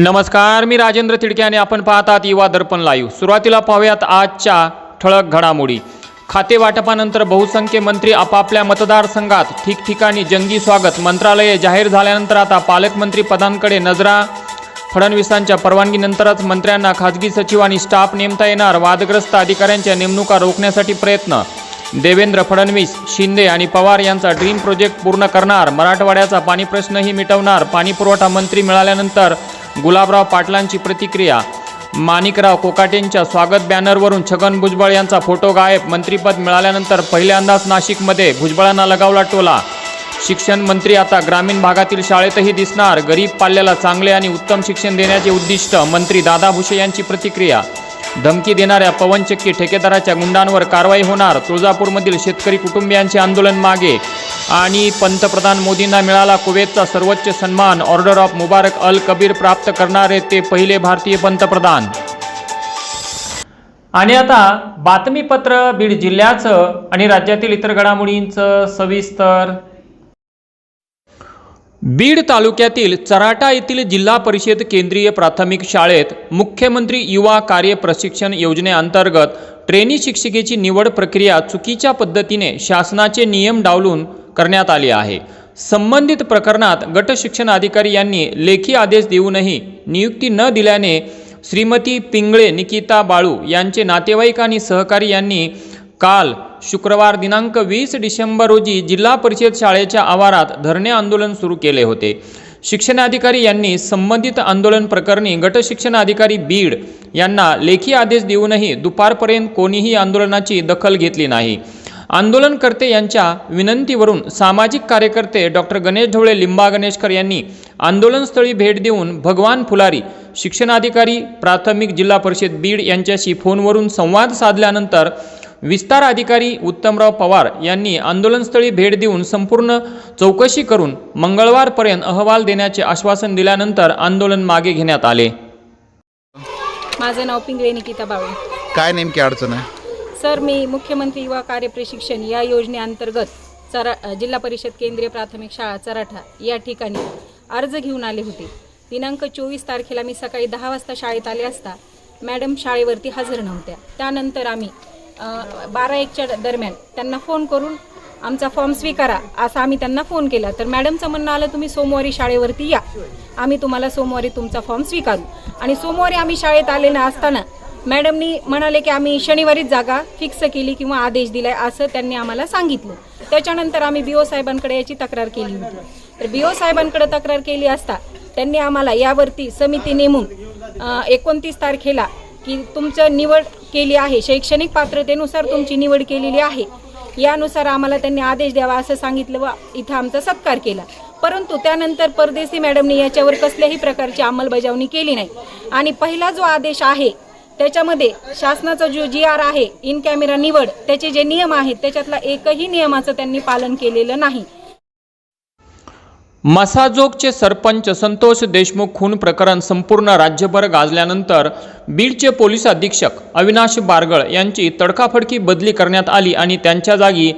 नमस्कार मी राजेंद्र तिडके आणि आपण पाहतात युवा दर्पण लाईव्ह. सुरुवातीला पाहूयात आजच्या ठळक घडामोडी. खाते वाटपानंतर बहुसंख्य मंत्री आपापल्या मतदारसंघात ठिकठिकाणी जंगी स्वागत. मंत्रालये जाहीर झाल्यानंतर आता पालकमंत्री पदांकडे नजरा. फडणवीसांच्या परवानगीनंतरच मंत्र्यांना खाजगी सचिव आणि स्टाफ नेमता येणार वादग्रस्त अधिकाऱ्यांच्या नेमणुका रोखण्यासाठी प्रयत्न. देवेंद्र फडणवीस शिंदे आणि पवार यांचा ड्रीम प्रोजेक्ट पूर्ण करणार. मराठवाड्याचा पाणी प्रश्नही मिटवणार. पाणीपुरवठा मंत्री मिळाल्यानंतर गुलाबराव पाटलांची प्रतिक्रिया. माणिकराव कोकाटेंच्या स्वागत बॅनरवरून छगन भुजबळ यांचा फोटो गायब. मंत्रीपद मिळाल्यानंतर पहिल्यांदाच नाशिकमध्ये. भुजबळांना लगावला टोला. शिक्षण मंत्री आता ग्रामीण भागातील शाळेतही दिसणार. गरीब पाल्याला चांगले आणि उत्तम शिक्षण देण्याचे उद्दिष्ट मंत्री दादा भुसे यांची प्रतिक्रिया. धमकी देणाऱ्या पवनचक्की ठेकेदाराच्या गुंडांवर कारवाई होणार. तुळजापूरमधील शेतकरी कुटुंबियांचे आंदोलन मागे. आणि पंतप्रधान मोदींना मिळाला कुवेतचा सर्वोच्च सन्मान order of Mubarak al Kabir प्राप्त करणारे ते पहिले भारतीय पंतप्रधान. आणि आता बातमीपत्र बीड जिल्ह्याचं आणि राज्यातील इतर घडामोडींचं सविस्तर. बीड तालुक्यातील चराटा येथील जिल्हा परिषद केंद्रीय प्राथमिक शाळेत मुख्यमंत्री युवा कार्य प्रशिक्षण योजनेअंतर्गत ट्रेनी शिक्षिकेची निवड प्रक्रिया चुकीच्या पद्धतीने शासनाचे नियम डावलून करण्यात आली आहे. संबंधित प्रकरणात गट शिक्षण अधिकारी यांनी लेखी आदेश देऊनही नियुक्ती न दिल्याने श्रीमती पिंगळे निकिता बाळू यांचे नातेवाईक आणि सहकारी यांनी काल शुक्रवार दिनांक वीस डिसेंबर रोजी जिल्हा परिषद शाळेच्या आवारात धरणे आंदोलन सुरू केले होते. शिक्षणाधिकारी यांनी संबंधित आंदोलन प्रकरणी गट अधिकारी बीड यांना लेखी आदेश देऊनही दुपारपर्यंत कोणीही आंदोलनाची दखल घेतली नाही. आंदोलनकर्ते यांच्या विनंतीवरून सामाजिक कार्यकर्ते डॉक्टर गणेश ढवळे लिंबा गणेशकर यांनी आंदोलनस्थळी भेट देऊन भगवान फुलारी शिक्षणाधिकारी प्राथमिक जिल्हा परिषद बीड यांच्याशी फोनवरून संवाद साधल्यानंतर विस्तार अधिकारी उत्तमराव पवार यांनी आंदोलनस्थळी भेट देऊन संपूर्ण चौकशी करून मंगळवारपर्यंत अहवाल देण्याचे आश्वासन दिल्यानंतर आंदोलन मागे घेण्यात आले. माझं नाव पिंगळे निकिता बावळे. काय नेमकी अडचण आहे? सर मी मुख्यमंत्री युवा कार्य प्रशिक्षण या योजनेअंतर्गत चरा जिल्हा परिषद केंद्रीय प्राथमिक शाळा चराठा या ठिकाणी अर्ज घेऊन आले होते. दिनांक चोवीस तारखेला मी सकाळी दहा वाजता शाळेत आले असता मॅडम शाळेवरती हजर नव्हत्या. त्यानंतर आम्ही बारा एकच्या दरम्यान त्यांना फोन करून आमचा फॉर्म स्वीकारा असा आम्ही त्यांना फोन केला. तर मॅडमचं म्हणणं आलं तुम्ही सोमवारी शाळेवरती या. आम्ही तुम्हाला सोमवारी तुमचा फॉर्म स्वीकारू. आणि सोमवारी आम्ही शाळेत आलेलं असताना मॅडमनी म्हणाले की आम्ही शनिवारीच जागा फिक्स केली किंवा आदेश दिलाय असं त्यांनी आम्हाला सांगितलं. त्याच्यानंतर आम्ही बी ओ साहेबांकडे याची तक्रार केली होती. तर बी ओ साहेबांकडे तक्रार केली असता त्यांनी आम्हाला यावरती समिती नेमून एकोणतीस तारखेला की तुमचं निवड केली आहे शैक्षणिक पात्रतेनुसार तुमची निवड केलेली आहे यानुसार आम्हाला त्यांनी आदेश द्यावा असं सांगितलं व इथं आमचा सत्कार केला. परंतु त्यानंतर परदेशी मॅडमनी याच्यावर कसल्याही प्रकारची अंमलबजावणी केली नाही. आणि पहिला जो आदेश आहे त्याच्यामध्ये शासनाचा जो जी आर आहे इन कॅमेरा निवड त्याचे जे नियम आहेत त्याच्यातला एकही नियमाचं त्यांनी पालन केलेलं नाही. मसाजोगचे सरपंच संतोष देशमुख खून प्रकरण संपूर्ण राज्यभर गाजल्यानंतर बीडचे पोलीस अधीक्षक अविनाश बारगळ यांची तडकाफडकी बदली करण्यात आली आणि त्यांच्या जागी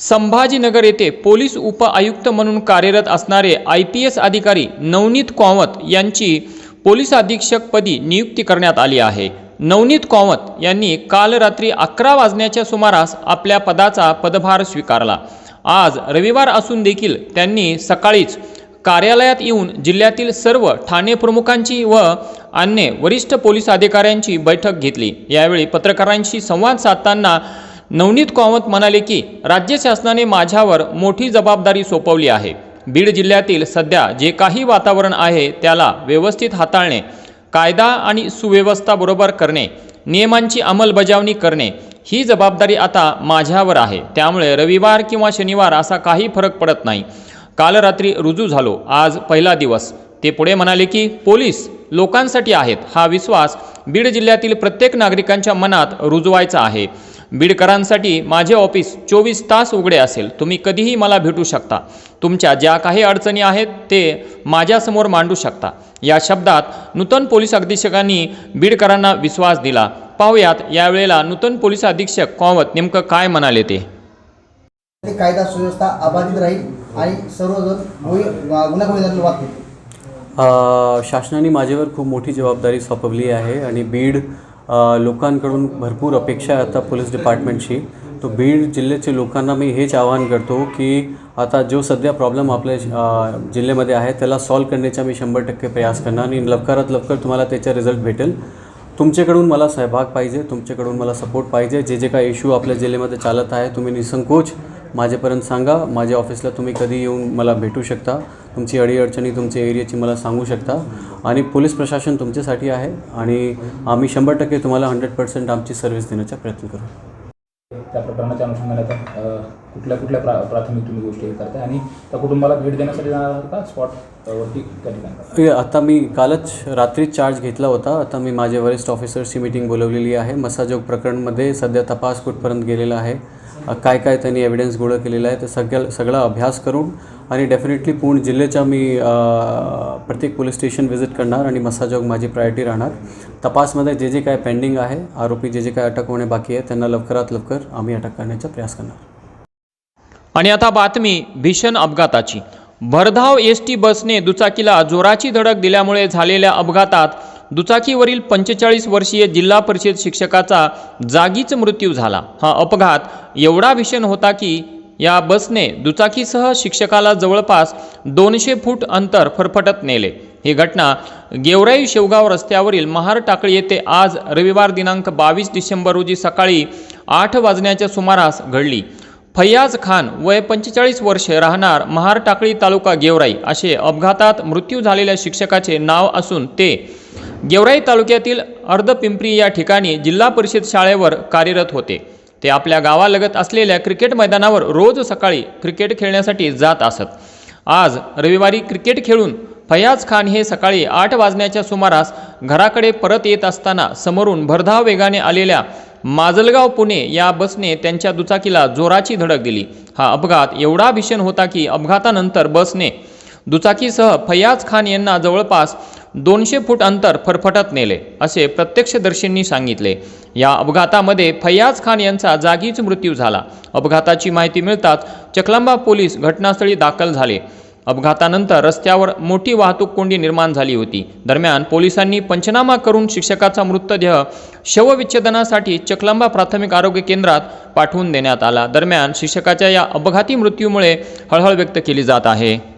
संभाजीनगर येथे पोलीस उप आयुक्त म्हणून कार्यरत असणारे आय पी एस अधिकारी नवनीत कामत यांची पोलीस अधीक्षकपदी नियुक्ती करण्यात आली आहे. नवनीत कामत यांनी काल रात्री अकरा वाजण्याच्या सुमारास आपल्या पदाचा पदभार स्वीकारला. आज रविवार असून देखील त्यांनी सकाळीच कार्यालयात येऊन जिल्ह्यातील सर्व ठाणे प्रमुखांची व अन्य वरिष्ठ पोलीस अधिकाऱ्यांची बैठक घेतली. यावेळी पत्रकारांशी संवाद साधताना नवनीत कामत म्हणाले की राज्य शासनाने माझ्यावर मोठी जबाबदारी सोपवली आहे. बीड जिल्ह्यातील सध्या जे काही वातावरण आहे त्याला व्यवस्थित हाताळणे कायदा आणि सुव्यवस्था बरोबर करणे नियमांची अंमलबजावणी करणे ही जबाबदारी आता माझ्यावर आहे. त्यामुळे रविवार किंवा शनिवार असा काही फरक पडत नाही. काल रात्री रुजू झालो आज पहिला दिवस. ते पुढे म्हणाले की पोलीस लोकांसाठी आहेत हा विश्वास बीड जिल्ह्यातील प्रत्येक नागरिकांच्या मनात रुजवायचा आहे. बीडकरांसाठी माझे ऑफिस चोवीस तास उघडे असेल. तुम्ही कधीही मला भेटू शकता. तुमच्या ज्या काही अडचणी आहेत ते माझ्यासमोर मांडू शकता. या शब्दात नूतन पोलीस अधीक्षकांनी बीडकरांना विश्वास दिला. पाहुयात यावेळेला नूतन पोलीस अधीक्षक कावत नेमकं काय म्हणाले ते? ते कायदा सुव्यवस्था अबाधित राहील आणि सर्वजण गुन्हेगारी वागतील शासनाने माझ्यावर खूप मोठी जबाबदारी सोपवली आहे आणि बीड लोकांकडून भरपूर अपेक्षा आहे आता पोलीस डिपार्टमेंटची. तो बीड जिल्ह्याच्या लोकांना मी हेच आवाहन करतो की आता जो सध्या प्रॉब्लेम आपल्या जिल्ह्यामध्ये आहे त्याला सॉल्व करण्याचा मी शंभर टक्के प्रयास करणार आणि लवकरात लवकर तुम्हाला त्याचा रिझल्ट भेटेल. तुमच्याकडून मला सहभाग पाहिजे तुमच्याकडून मला सपोर्ट पाहिजे. जे जे काही इश्यू आपल्या जिल्ह्यामध्ये चालत आहे तुम्ही निसंकोच माझ्यापर्यंत सांगा. माझ्या ऑफिसला तुम्ही कधी येऊन मला भेटू शकता. तुमची अडीअडचणी तुमच्या एरियाची मला सांगू शकता. आणि पोलीस प्रशासन तुमच्यासाठी आहे. आणि आम्ही शंभर टक्के तुम्हाला हंड्रेड पर्सेंट आमची सर्व्हिस देण्याचा प्रयत्न करू. त्या प्रकरणाच्या अनुषंगाने आता कुठल्या कुठल्या प्रा प्राथमिक तुम्ही गोष्टी हे करताय? आणि त्या कुटुंबाला भेट देण्यासाठी जाणार आहात का? स्पॉट वरती त्या ठिकाणी. आता मी कालच रात्रीच चार्ज घेतला होता. आता मी माझ्या वरिष्ठ ऑफिसर्सची मीटिंग बोलवलेली आहे. मसाजोग प्रकरणमध्ये सध्या तपास कुठपर्यंत गेलेला आहे. काय काय त्यांनी एव्हिडन्स गोळा केलेला आहे ते सगळ्या सगळा अभ्यास करून आणि डेफिनेटली पूर्ण जिल्ह्याच्या मी प्रत्येक पोलीस स्टेशन व्हिजिट करणार आणि मसाजोग माझी प्रायोरिटी राहणार. तपासमध्ये जे जे काय पेंडिंग आहे आरोपी जे जे काय अटक होणे बाकी आहे त्यांना लवकरात लवकर आम्ही अटक करण्याचा प्रयास करणार. आणि आता बातमी भीषण अपघाताची. भरधाव एस टी बसने दुचाकीला जोराची धडक दिल्यामुळे झालेल्या अपघातात दुचाकीवरील पंचेचाळीस वर्षीय जिल्हा परिषद शिक्षकाचा जागीच मृत्यू झाला. हा अपघात एवढा भीषण होता की या बसने दुचाकीसह शिक्षकाला जवळपास दोनशे फूट अंतर फरफटत नेले. ही घटना गेवराई शेवगाव रस्त्यावरील महार टाकळी येथे आज रविवार दिनांक बावीस डिसेंबर रोजी सकाळी आठ वाजण्याच्या सुमारास घडली. फैयाज खान वय पंचेचाळीस वर्ष राहणार महार टाकळी तालुका गेवराई असे अपघातात मृत्यू झालेल्या शिक्षकाचे नाव असून ते गेवराई तालुक्यातील अर्धपिंपरी या ठिकाणी जिल्हा परिषद शाळेवर कार्यरत होते. ते आपल्या गावालगत असलेल्या क्रिकेट मैदानावर रोज सकाळी क्रिकेट खेळण्यासाठी जात असत. आज रविवारी क्रिकेट खेळून फयाज खान हे सकाळी आठ वाजण्याच्या सुमारास घराकडे परत येत असताना समोरून भरधाव वेगाने आलेल्या माजलगाव पुणे या बसने त्यांच्या दुचाकीला जोराची धडक दिली. हा अपघात एवढा भीषण होता की अपघातानंतर बसने दुचाकीसह फयाज खान यांना जवळपास दोनशे फूट अंतर फरफटत नेले असे प्रत्यक्षदर्शींनी सांगितले. या अपघातामध्ये फयाज खान यांचा जागीच मृत्यू झाला. अपघाताची माहिती मिळताच चकलांबा पोलीस घटनास्थळी दाखल झाले. अपघातानंतर रस्त्यावर मोठी वाहतूक कोंडी निर्माण झाली होती. दरम्यान पोलिसांनी पंचनामा करून शिक्षकाचा मृतदेह शवविच्छेदनासाठी चकलांबा प्राथमिक आरोग्य केंद्रात पाठवून देण्यात आला. दरम्यान शिक्षकाच्या या अपघाती मृत्यूमुळे हळहळ व्यक्त केली जात आहे.